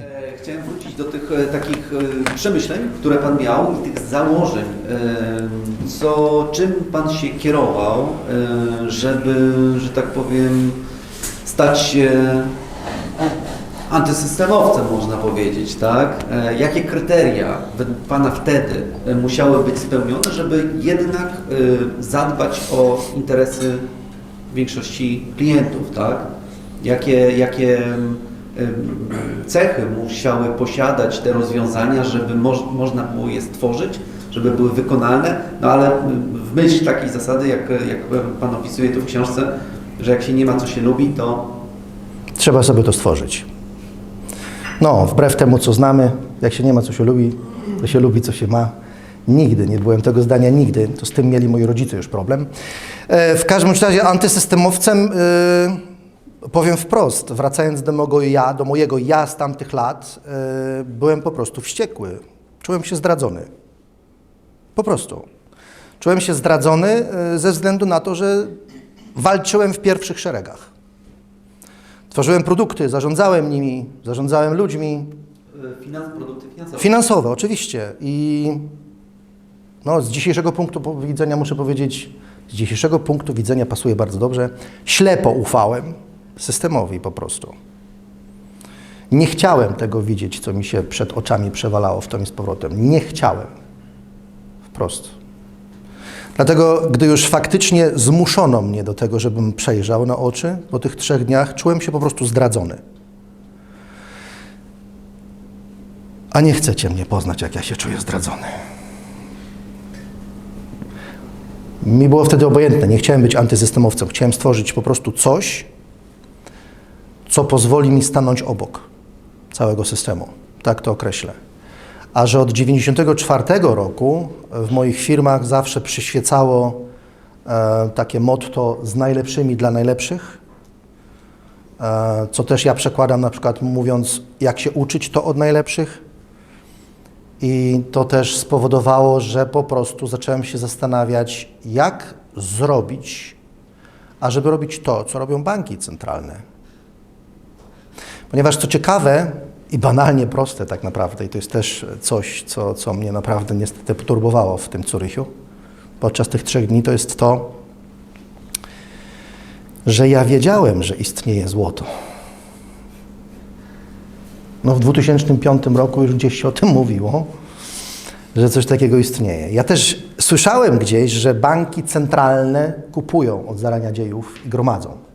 E, Chciałem wrócić do tych e, takich e, przemyśleń, które Pan miał i tych założeń. Co, czym Pan się kierował, żeby, że tak powiem, stać się antysystemowcem, można powiedzieć, tak? Jakie kryteria według Pana wtedy musiały być spełnione, żeby jednak zadbać o interesy większości klientów, tak? Jakie, jakie cechy musiały posiadać te rozwiązania, żeby moż, można było je stworzyć, żeby były wykonalne, no ale w myśl takiej zasady, jak, jak Pan opisuje tu w książce, że jak się nie ma co się lubi, to Trzeba sobie to stworzyć. No, wbrew temu, co znamy, jak się nie ma, co się lubi, to się lubi, co się ma. Nigdy nie byłem tego zdania, nigdy. To z tym mieli moi rodzice już problem. E, W każdym razie antysystemowcem, e, powiem wprost, wracając do mojego ja, do mojego ja z tamtych lat, e, byłem po prostu wściekły. Czułem się zdradzony. Po prostu. Czułem się zdradzony e, ze względu na to, że walczyłem w pierwszych szeregach. Tworzyłem produkty, zarządzałem nimi, zarządzałem ludźmi. finans, produkty finansowe. Finansowe, oczywiście. I no, z dzisiejszego punktu widzenia muszę powiedzieć, z dzisiejszego punktu widzenia pasuje bardzo dobrze. Ślepo ufałem systemowi po prostu. Nie chciałem tego widzieć, co mi się przed oczami przewalało w tom i z powrotem. Nie chciałem. Wprost. Dlatego, gdy już faktycznie zmuszono mnie do tego, żebym przejrzał na oczy, po tych trzech dniach czułem się po prostu zdradzony. A nie chcecie mnie poznać, jak ja się czuję zdradzony. Mi było wtedy obojętne, nie chciałem być antysystemowcem. Chciałem stworzyć po prostu coś, co pozwoli mi stanąć obok całego systemu. Tak to określę. A że od 1994 roku w moich firmach zawsze przyświecało e, takie motto z najlepszymi dla najlepszych, e, co też ja przekładam na przykład mówiąc, jak się uczyć to od najlepszych. I to też spowodowało, że po prostu zacząłem się zastanawiać, jak zrobić, ażeby robić to, co robią banki centralne. Ponieważ co ciekawe i banalnie proste tak naprawdę, i to jest też coś, co, co mnie naprawdę niestety poturbowało w tym Curychu podczas tych trzech dni, to jest to, że ja wiedziałem, że istnieje złoto. No w 2005 roku już gdzieś się o tym mówiło, że coś takiego istnieje. Ja też słyszałem gdzieś, że banki centralne kupują od zarania dziejów i gromadzą.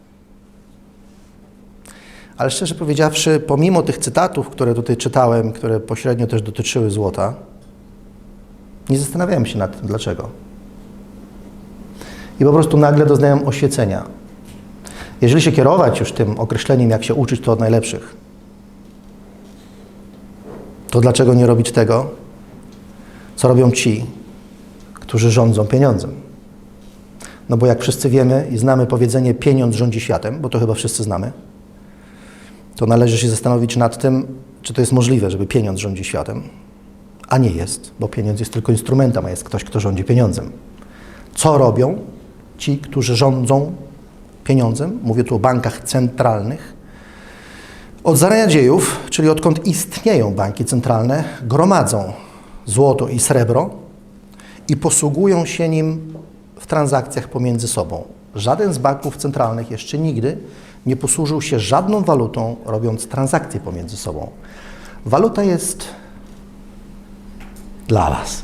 Ale szczerze powiedziawszy, pomimo tych cytatów, które tutaj czytałem, które pośrednio też dotyczyły złota, nie zastanawiałem się nad tym, dlaczego. I po prostu nagle doznałem oświecenia. Jeżeli się kierować już tym określeniem, jak się uczyć, to od najlepszych, to dlaczego nie robić tego, co robią ci, którzy rządzą pieniądzem? No bo jak wszyscy wiemy i znamy powiedzenie pieniądz rządzi światem, bo to chyba wszyscy znamy, to należy się zastanowić nad tym, czy to jest możliwe, żeby pieniądz rządzi światem, a nie jest, bo pieniądz jest tylko instrumentem, a jest ktoś, kto rządzi pieniądzem. Co robią ci, którzy rządzą pieniądzem? Mówię tu o bankach centralnych. Od zarania dziejów, czyli odkąd istnieją banki centralne, gromadzą złoto i srebro i posługują się nim w transakcjach pomiędzy sobą. Żaden z banków centralnych jeszcze nigdy nie posłużył się żadną walutą, robiąc transakcje pomiędzy sobą. Waluta jest dla Was.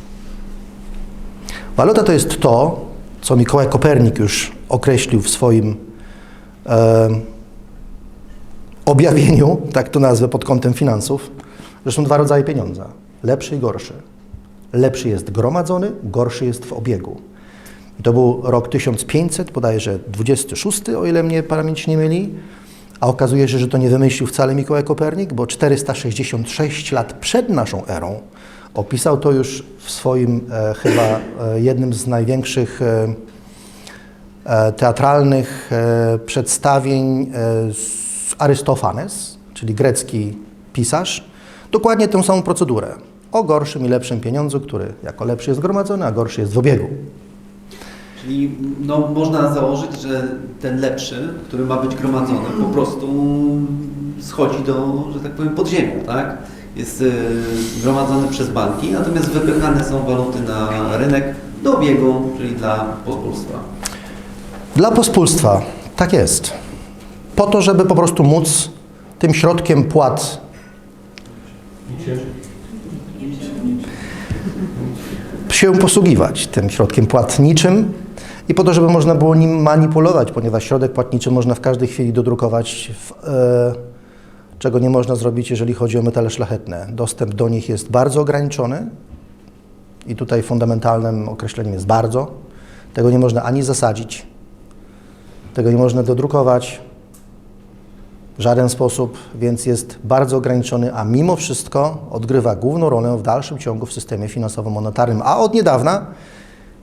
Waluta to jest to, co Mikołaj Kopernik już określił w swoim e, objawieniu, tak to nazwę pod kątem finansów, są dwa rodzaje pieniądza, lepszy i gorszy. Lepszy jest gromadzony, gorszy jest w obiegu. To był rok 1500, bodajże 26, o ile mnie pamięć nie myli, a okazuje się, że to nie wymyślił wcale Mikołaj Kopernik, bo 466 lat przed naszą erą opisał to już w swoim e, chyba e, jednym z największych e, e, teatralnych e, przedstawień e, Arystofanes, czyli grecki pisarz, dokładnie tę samą procedurę. O gorszym i lepszym pieniądzu, który jako lepszy jest gromadzony, a gorszy jest w obiegu. Czyli no, można założyć, że ten lepszy, który ma być gromadzony, po prostu schodzi do, że tak powiem, podziemia, tak? Jest y, gromadzony przez banki, natomiast wypychane są waluty na rynek do obiegu, czyli dla pospólstwa. Dla pospólstwa, tak jest. Po to, żeby po prostu móc tym środkiem płat się posługiwać, tym środkiem płatniczym i po to, żeby można było nim manipulować, ponieważ środek płatniczy można w każdej chwili dodrukować, w, e, czego nie można zrobić, jeżeli chodzi o metale szlachetne. Dostęp do nich jest bardzo ograniczony i tutaj fundamentalnym określeniem jest bardzo. Tego nie można ani zasadzić, tego nie można dodrukować w żaden sposób, więc jest bardzo ograniczony, a mimo wszystko odgrywa główną rolę w dalszym ciągu w systemie finansowo-monetarnym, a od niedawna,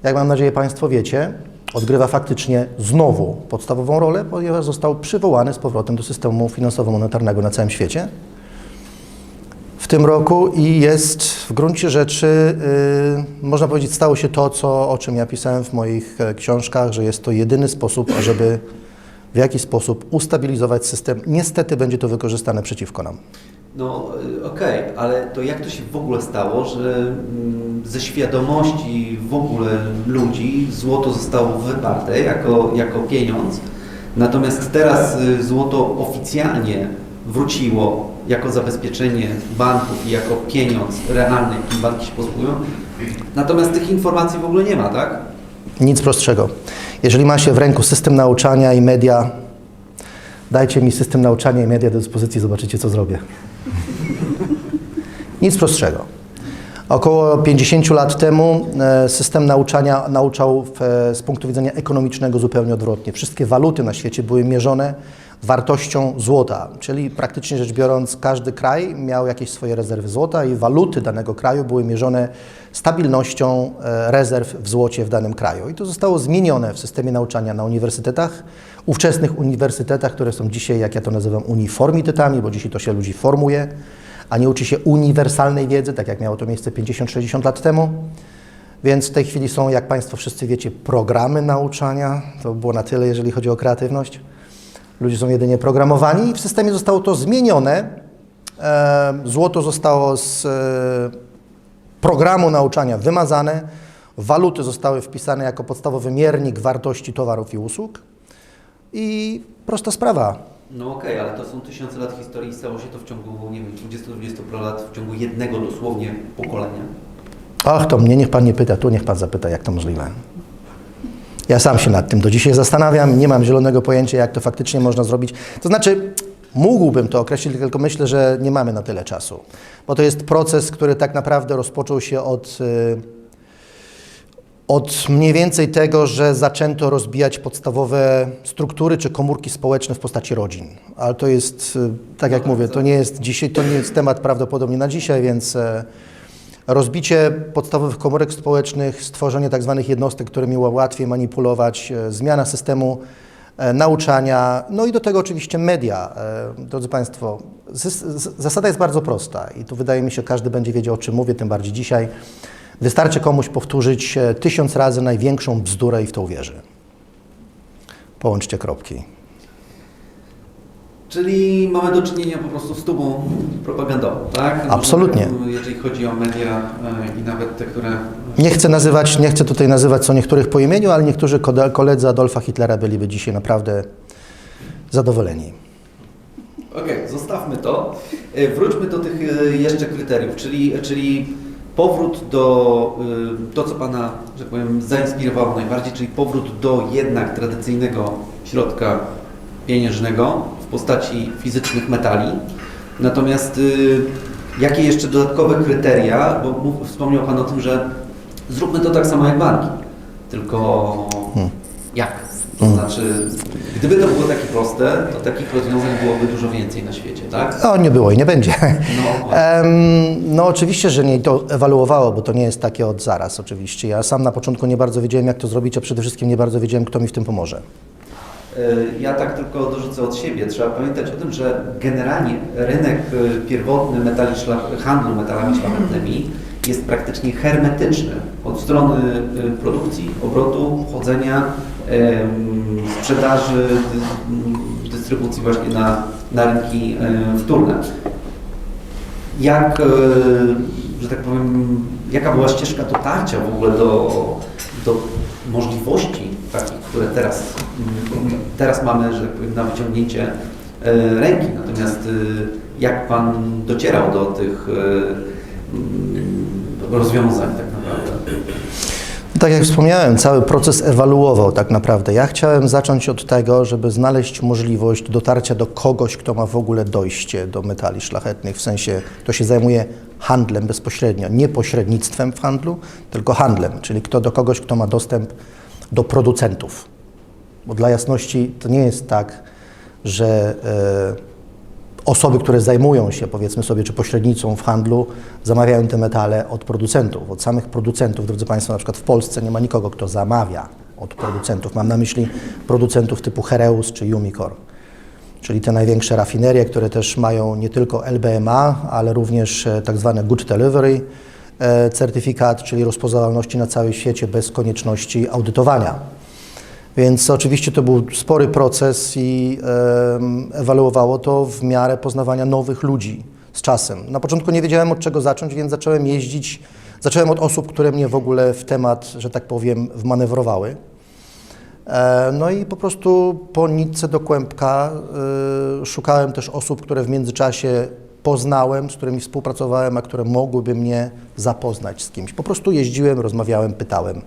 jak mam nadzieję Państwo wiecie, odgrywa faktycznie znowu podstawową rolę, ponieważ został przywołany z powrotem do systemu finansowo-monetarnego na całym świecie w tym roku i jest w gruncie rzeczy, yy, można powiedzieć, stało się to, co, o czym ja pisałem w moich e, książkach, że jest to jedyny sposób, ażeby w jakiś sposób ustabilizować system. Niestety będzie to wykorzystane przeciwko nam. No y, okej, ale to jak to się w ogóle stało, że mm, ze świadomości w ogóle ludzi złoto zostało wyparte jako, jako pieniądz, natomiast teraz y, złoto oficjalnie wróciło jako zabezpieczenie banków i jako pieniądz realny, jakim banki się posługują, natomiast tych informacji w ogóle nie ma, tak? Nic prostszego. Jeżeli ma się w ręku system nauczania i media, dajcie mi system nauczania i media do dyspozycji, zobaczycie, co zrobię. Nic prostszego. Około 50 lat temu e, system nauczania nauczał w, e, z punktu widzenia ekonomicznego zupełnie odwrotnie. Wszystkie waluty na świecie były mierzone wartością złota, czyli praktycznie rzecz biorąc każdy kraj miał jakieś swoje rezerwy złota i waluty danego kraju były mierzone stabilnością e, rezerw w złocie w danym kraju. I to zostało zmienione w systemie nauczania na uniwersytetach, ówczesnych uniwersytetach, które są dzisiaj, jak ja to nazywam, uniformitetami, bo dzisiaj to się ludzi formuje, a nie uczy się uniwersalnej wiedzy, tak jak miało to miejsce 50-60 lat temu. Więc w tej chwili są, jak Państwo wszyscy wiecie, programy nauczania. To było na tyle, jeżeli chodzi o kreatywność. Ludzie są jedynie programowani i w systemie zostało to zmienione. E, Złoto zostało z e, programu nauczania wymazane. Waluty zostały wpisane jako podstawowy miernik wartości towarów i usług. I prosta sprawa. No okej, ale to są tysiące lat historii i stało się to w ciągu, nie wiem, 20-20 lat, w ciągu jednego dosłownie pokolenia. Ach, to mnie niech Pan nie pyta, tu niech Pan zapyta, jak to możliwe. Ja sam się nad tym do dzisiaj zastanawiam, nie mam zielonego pojęcia, jak to faktycznie można zrobić. To znaczy, mógłbym to określić, tylko myślę, że nie mamy na tyle czasu. Bo to jest proces, który tak naprawdę rozpoczął się od, y, od mniej więcej tego, że zaczęto rozbijać podstawowe struktury czy komórki społeczne w postaci rodzin. Ale to jest, y, tak jak mówię, to nie jest dzisiaj, to nie jest temat prawdopodobnie na dzisiaj, więc e, rozbicie podstawowych komórek społecznych, stworzenie tak zwanych jednostek, którymi łatwiej manipulować, e, zmiana systemu e, nauczania, no i do tego oczywiście media. E, Drodzy Państwo, zasada jest bardzo prosta i tu wydaje mi się, każdy będzie wiedział, o czym mówię, tym bardziej dzisiaj. Wystarczy komuś powtórzyć tysiąc razy największą bzdurę i w to uwierzy. Połączcie kropki. Czyli mamy do czynienia po prostu z tubą propagandową, tak? Absolutnie. Jeżeli chodzi o media e, i nawet te, które... Nie chcę nazywać, nie chcę tutaj nazywać co niektórych po imieniu, ale niektórzy koledzy Adolfa Hitlera byliby dzisiaj naprawdę zadowoleni. Okej, zostawmy to. E, Wróćmy do tych e, jeszcze kryteriów, czyli, czyli powrót do to, co Pana, że tak powiem, zainspirowało najbardziej, czyli powrót do jednak tradycyjnego środka pieniężnego w postaci fizycznych metali. Natomiast y, jakie jeszcze dodatkowe kryteria, bo wspomniał Pan o tym, że zróbmy to tak samo jak banki, tylko jak? To znaczy, gdyby to było takie proste, to takich rozwiązań byłoby dużo więcej na świecie, tak? No, nie było i nie będzie. No, no oczywiście, że nie to ewaluowało, bo to nie jest takie od zaraz oczywiście. Ja sam na początku nie bardzo wiedziałem, jak to zrobić, a przede wszystkim nie bardzo wiedziałem, kto mi w tym pomoże. Y, Ja tak tylko dorzucę od siebie. Trzeba pamiętać o tym, że generalnie rynek y, pierwotny metali szlach, handlu metalami szlachetnymi jest praktycznie hermetyczny od strony y, produkcji, obrotu, chodzenia, sprzedaży, dy- dystrybucji właśnie na, na rynki e, wtórne. Jak, e, że tak powiem, jaka była ścieżka dotarcia w ogóle do, do możliwości które teraz, teraz mamy, że tak na wyciągnięcie e, ręki. Natomiast e, jak Pan docierał do tych e, mm, rozwiązań tak naprawdę? Tak jak wspomniałem, cały proces ewoluował tak naprawdę. Ja chciałem zacząć od tego, żeby znaleźć możliwość dotarcia do kogoś, kto ma w ogóle dojście do metali szlachetnych, w sensie kto się zajmuje handlem bezpośrednio, nie pośrednictwem w handlu, tylko handlem, czyli kto do kogoś, kto ma dostęp do producentów. Bo dla jasności to nie jest tak, że e, osoby, które zajmują się, powiedzmy sobie, czy pośrednicą w handlu, zamawiają te metale od producentów. Od samych producentów, drodzy Państwo, na przykład w Polsce nie ma nikogo, kto zamawia od producentów. Mam na myśli producentów typu Hereus czy Umicore, czyli te największe rafinerie, które też mają nie tylko LBMA, ale również e, tak zwane Good Delivery certyfikat, czyli rozpoznawalności na całym świecie bez konieczności audytowania. Więc oczywiście to był spory proces i ewaluowało to w miarę poznawania nowych ludzi z czasem. Na początku nie wiedziałem od czego zacząć, więc zacząłem jeździć, zacząłem od osób, które mnie w ogóle w temat, że tak powiem, wmanewrowały. E, No i po prostu po nitce do kłębka y, szukałem też osób, które w międzyczasie poznałem, z którymi współpracowałem, a które mogłyby mnie zapoznać z kimś. Po prostu jeździłem, rozmawiałem, pytałem.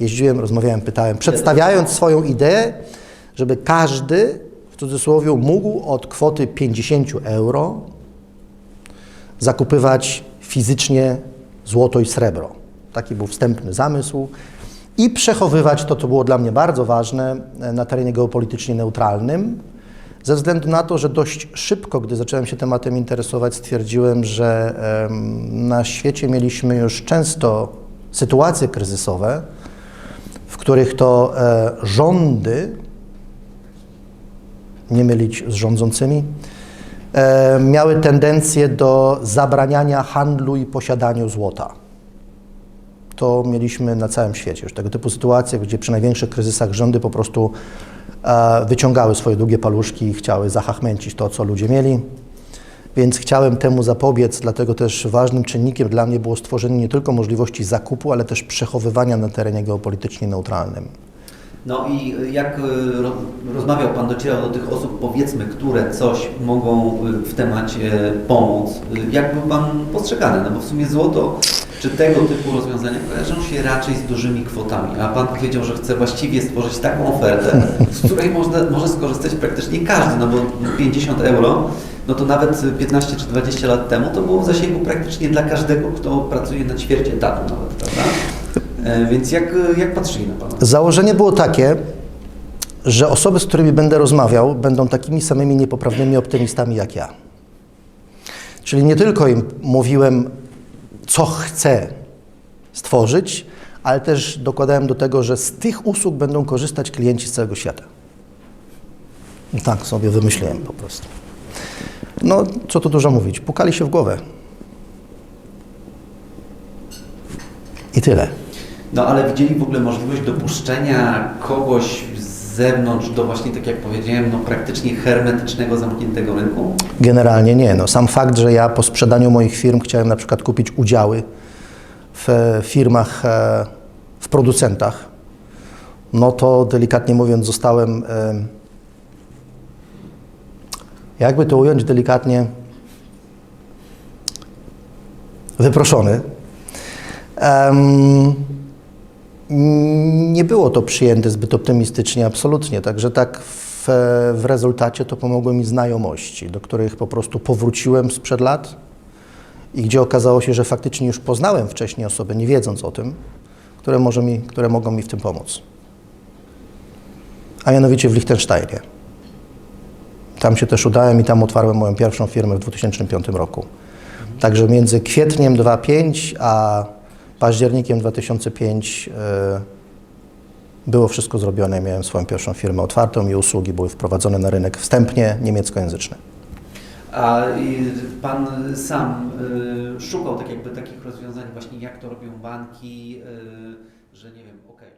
Jeździłem, rozmawiałem, pytałem, przedstawiając swoją ideę, żeby każdy, w cudzysłowie, mógł od kwoty 50 euro zakupywać fizycznie złoto i srebro. Taki był wstępny zamysł. I przechowywać to, co było dla mnie bardzo ważne, e, na terenie geopolitycznie neutralnym, ze względu na to, że dość szybko, gdy zacząłem się tematem interesować, stwierdziłem, że na świecie mieliśmy już często sytuacje kryzysowe, w których to e, rządy, nie mylić z rządzącymi, e, miały tendencję do zabraniania handlu i posiadaniu złota. To mieliśmy na całym świecie. Już tego typu sytuacje, gdzie przy największych kryzysach rządy po prostu e, wyciągały swoje długie paluszki i chciały zahachmęcić to, co ludzie mieli. Więc chciałem temu zapobiec, dlatego też ważnym czynnikiem dla mnie było stworzenie nie tylko możliwości zakupu, ale też przechowywania na terenie geopolitycznie neutralnym. No i jak ro- rozmawiał Pan, docierał do tych osób, powiedzmy, które coś mogą y, w temacie pomóc, jak był Pan postrzegany? No bo w sumie złoto czy tego typu rozwiązania kojarzą się raczej z dużymi kwotami, a Pan powiedział, że chce właściwie stworzyć taką ofertę, z której można, może skorzystać praktycznie każdy, no bo 50 euro, no to nawet 15 czy 20 lat temu to było w zasięgu praktycznie dla każdego, kto pracuje na ćwierć etatu nawet, prawda? E, Więc jak, jak patrzyli na Pana? Założenie było takie, że osoby, z którymi będę rozmawiał, będą takimi samymi niepoprawnymi optymistami jak ja. Czyli nie tylko im mówiłem, co chcę stworzyć, ale też dokładałem do tego, że z tych usług będą korzystać klienci z całego świata. Tak sobie wymyśliłem po prostu. No, co tu dużo mówić, pukali się w głowę. I tyle. No ale widzieli w ogóle możliwość dopuszczenia kogoś z zewnątrz do właśnie, tak jak powiedziałem, no praktycznie hermetycznego, zamkniętego rynku? Generalnie nie. No, sam fakt, że ja po sprzedaniu moich firm chciałem na przykład kupić udziały w e, firmach, e, w producentach, no to delikatnie mówiąc zostałem, e, jakby to ująć delikatnie, wyproszony. Nie było to przyjęte zbyt optymistycznie, absolutnie. Także tak w, w rezultacie to pomogły mi znajomości, do których po prostu powróciłem sprzed lat i gdzie okazało się, że faktycznie już poznałem wcześniej osoby, nie wiedząc o tym, które, może mi, które mogą mi w tym pomóc. A mianowicie w Liechtensteinie. Tam się też udałem i tam otwarłem moją pierwszą firmę w 2005 roku. Także między kwietniem 2005 a październikiem 2005 e, było wszystko zrobione. Miałem swoją pierwszą firmę otwartą i usługi były wprowadzone na rynek wstępnie niemieckojęzyczny. A Pan sam y, szukał tak jakby takich rozwiązań właśnie, jak to robią banki, y, że nie wiem, okej,